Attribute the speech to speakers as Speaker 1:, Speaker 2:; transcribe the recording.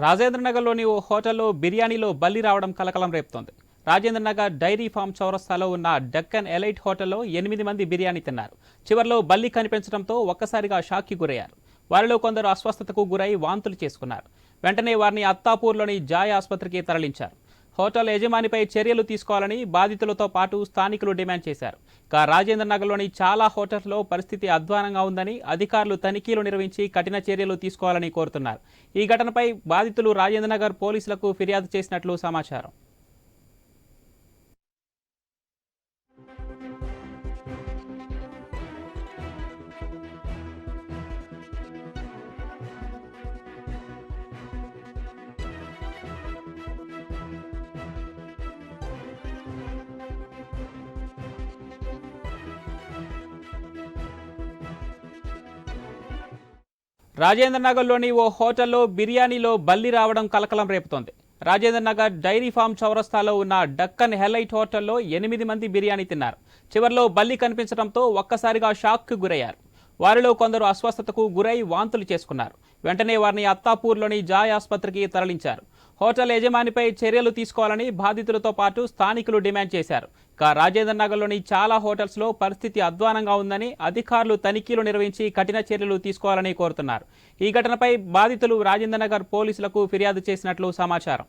Speaker 1: రాజేంద్రనగర్లోని ఓ హోటల్లో బిర్యానీలో బల్లి రావడం కలకలం రేపుతోంది. రాజేంద్రనగర్ డైరీ ఫామ్ చౌరస్తాలో ఉన్న డక్కన్ ఎలైట్ హోటల్లో ఎనిమిది మంది బిర్యానీ తిన్నారు. చివరిలో బల్లి కనిపించడంతో ఒక్కసారిగా షాక్కి గురయ్యారు. వారిలో కొందరు అస్వస్థతకు గురై వాంతులు చేసుకున్నారు. వెంటనే వారిని అత్తాపూర్లోని జాయ్ ఆసుపత్రికి తరలించారు. హోటల్ యజమానిపై చర్యలు తీసుకోవాలని బాధితులతో పాటు స్థానికులు డిమాండ్ చేశారు. ఇక రాజేంద్ర నగర్లోని చాలా హోటల్స్లో పరిస్థితి అధ్వానంగా ఉందని అధికారులు తనిఖీలు నిర్వహించి కఠిన చర్యలు తీసుకోవాలని కోరుతున్నారు. ఈ ఘటనపై బాధితులు రాజేంద్ర నగర్ పోలీసులకు ఫిర్యాదు చేసినట్లు సమాచారం. రాజేంద్రనగర్లోని ఓ హోటల్లో బిర్యానీలో బల్లి రావడం కలకలం రేపుతోంది. రాజేంద్రనగర్ డైరీ ఫామ్ చౌరస్తాలో ఉన్న డక్కన్ హెలైట్ హోటల్లో ఎనిమిది మంది బిర్యానీ తిన్నారు. చివర్లో బల్లి కనిపించడంతో ఒక్కసారిగా షాక్కు గురయ్యారు. వారిలో కొందరు అస్వస్థతకు గురై వాంతులు చేసుకున్నారు. వెంటనే వారిని అత్తాపూర్లోని జాయ్ ఆసుపత్రికి తరలించారు. హోటల్ యజమానిపై చర్యలు తీసుకోవాలని బాధితులతో పాటు స్థానికులు డిమాండ్ చేశారు. ఇక రాజేంద్ర నగర్లోని చాలా హోటల్స్లో పరిస్థితి అధ్వానంగా ఉందని అధికారులు తనిఖీలు నిర్వహించి కఠిన చర్యలు తీసుకోవాలని కోరుతున్నారు. ఈ ఘటనపై బాధితులు రాజేంద్ర నగర్ పోలీసులకు ఫిర్యాదు చేసినట్లు సమాచారం.